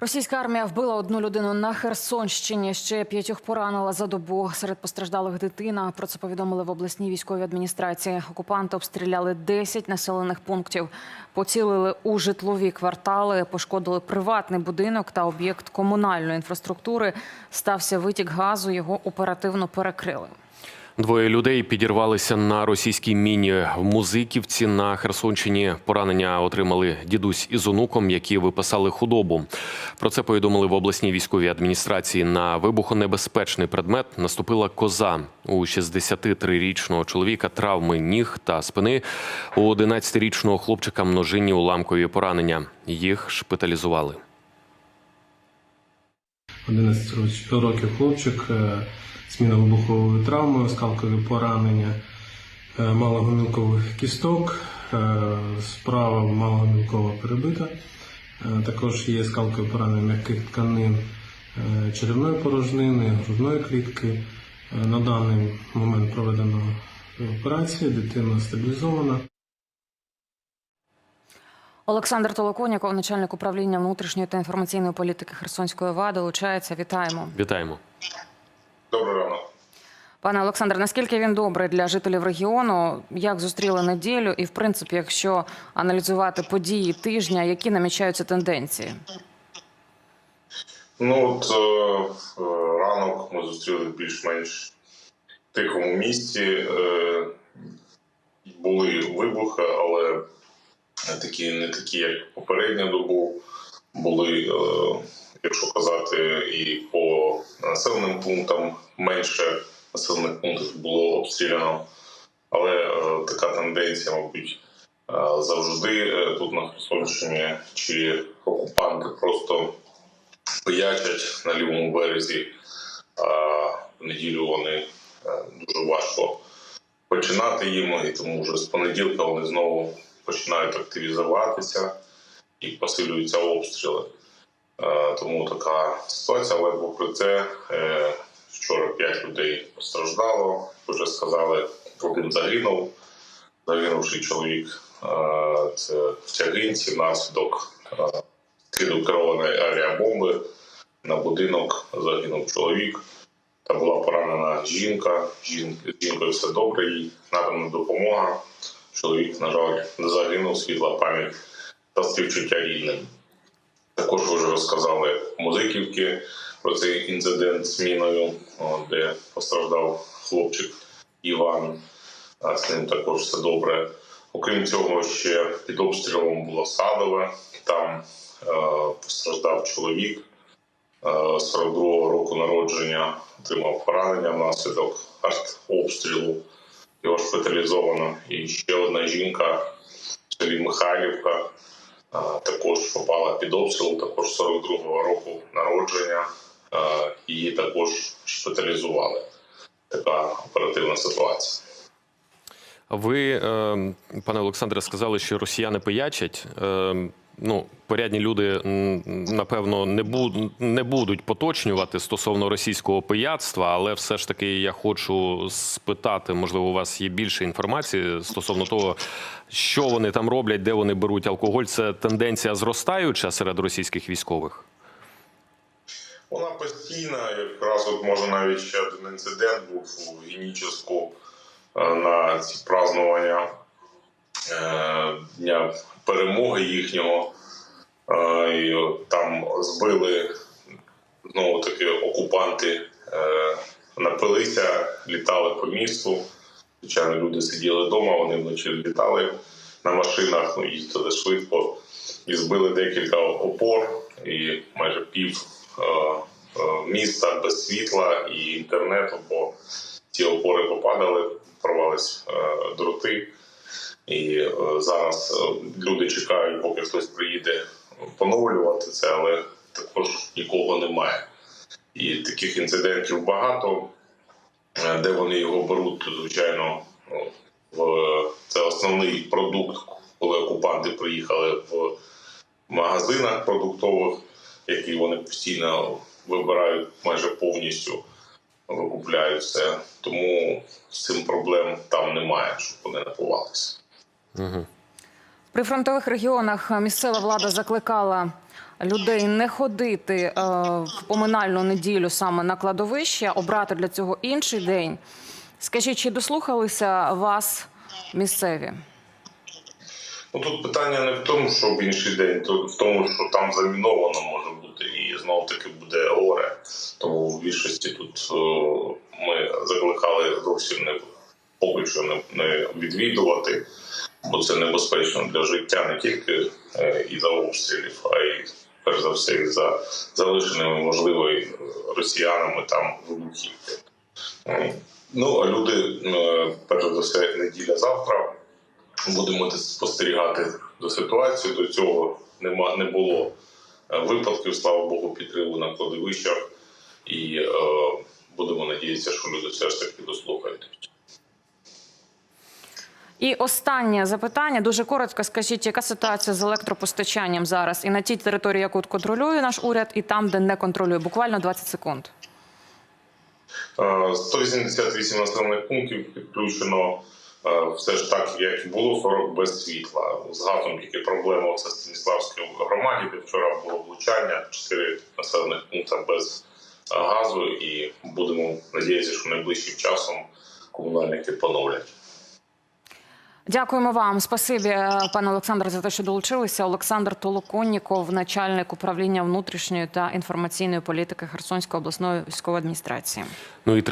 Російська армія вбила одну людину на Херсонщині. Ще п'ятьох поранила за добу. Серед постраждалих дитина. Про це повідомили в обласній військовій адміністрації. Окупанти обстріляли 10 населених пунктів, поцілили у житлові квартали, пошкодили приватний будинок та об'єкт комунальної інфраструктури. Стався витік газу. Його оперативно перекрили. Двоє людей підірвалися на російській міні в Музиківці на Херсонщині. Поранення отримали дідусь із онуком, які виписали худобу. Про це повідомили в обласній військовій адміністрації. На вибухонебезпечний предмет наступила коза у 63-річного чоловіка. Травми ніг та спини. У 11-річного хлопчика множинні уламкові поранення. Їх шпиталізували. 11 років хлопчик, зміна вибухової травми, оскалкові поранення е, малогомілкових кісток, е, справа малогомілкова перебита. Е, Також є скалкові поранення м'яких тканин черевної порожнини, грудної клітки. На даний момент проведено операція, дитина стабілізована. Олександр Толоконіков, начальник управління внутрішньої та інформаційної політики Херсонської ОВА, долучається. Вітаємо. Вітаємо. Добрий ранок. Пане Олександр, наскільки він добрий для жителів регіону? Як зустріли неділю? І, в принципі, якщо аналізувати події тижня, які намічаються тенденції? Ну от е, е, ранок ми зустріли більш-менш тихому місті. Е, були вибухи, але такі не такі, як попередня добу. Були, е, якщо казати, і по населеним пунктам менше населених пунктів було обстріляно. Але е, така тенденція, мабуть, е, завжди е, тут на Херсонщині, чи окупанти просто пиячать на лівому березі. В неділю вони дуже важко починати їм, і тому вже з понеділка вони знову починають активізуватися і посилюються обстріли. Е, Тому така ситуація, але попри це, е, вчора 5 людей постраждало. Вже сказали, один загинув. Загинувший чоловік е, це в тягинці внаслідок е, киду керованої авіабомби на будинок загинув чоловік. Та була поранена жінка. Жін, жінкою все добре, їй надана допомога. Чоловік, на жаль, загинув світла пам'ять та співчуття рідним. Також вже розказали музиківки про цей інцидент з міною, де постраждав хлопчик Іван. З ним також все добре. Окрім цього, ще під обстрілом було Садове. Там е, постраждав чоловік е, 42-го року народження, отримав поранення внаслідок артобстрілу. Його шпиталізовано. І ще одна жінка в селі Михайлівка також попала під обстріл, також 42-го року народження. Е, Її також шпиталізували. Така оперативна ситуація. Ви, е, пане Олександре, сказали, що росіяни пиячать. Е, Ну, порядні люди напевно не буд- не будуть поточнювати стосовно російського пияцтва, але все ж таки я хочу спитати, можливо, у вас є більше інформації стосовно того, що вони там роблять, де вони беруть алкоголь. Це тенденція зростаюча серед російських військових. Вона постійна, якраз от може навіть ще один інцидент був у Геніческу е, на ці празднування е, Дня перемоги їхнього. Там збили знову таки окупанти, е, напилися, літали по місту. Звичайно, люди сиділи вдома, вони вночі літали на машинах, ну, їздили швидко і збили декілька опор, і майже пів е, е, міста без світла і інтернету, бо ці опори попадали, порвались дроти. І зараз люди чекають, поки хтось приїде поновлювати це, але також нікого немає. І таких інцидентів багато. Е, Де вони його беруть, звичайно, ну, в це основний продукт, коли окупанти приїхали в магазинах продуктових, які вони постійно вибирають майже повністю, викупляють все. Тому з цим проблем там немає, щоб вони напувалися. В прифронтових регіонах місцева влада закликала людей не ходити е, в поминальну неділю саме на кладовище, обрати для цього інший день. Скажіть, чи дослухалися вас місцеві? Ну тут питання не в тому, що в інший день, то в тому, що там заміновано може бути, і знову таки буде горе. Тому в більшості тут о, ми закликали зовсім не поки що не, не відвідувати, бо це небезпечно для життя не тільки е, і за обстрілів, а й перш за все і за залишеними можливо росіянами там вибухівки. Ну а люди, е, перш за все, неділя завтра будемо спостерігати за ситуацією. До цього нема не було е, випадків, слава Богу, підриву на кладовищах, і будемо надіятися, що люди все ж таки дослухають. І останнє запитання дуже коротко. Скажіть, яка ситуація з електропостачанням зараз і на тій території, яку контролює наш уряд, і там, де не контролює, буквально 20 секунд. Е, 188 населених пунктів підключено. е, Все ж так, як і було 40 без світла. З газом тільки проблема це Станіславській громаді, де вчора було влучання, 4 населених пункти без е, газу, і будемо надіятися, що найближчим часом комунальники поновлять. Дякуємо вам. Спасибі, е, пане Олександре, за те, що долучилися. Олександр Толоконніков, начальник управління внутрішньої та інформаційної політики Херсонської обласної військової адміністрації. Ну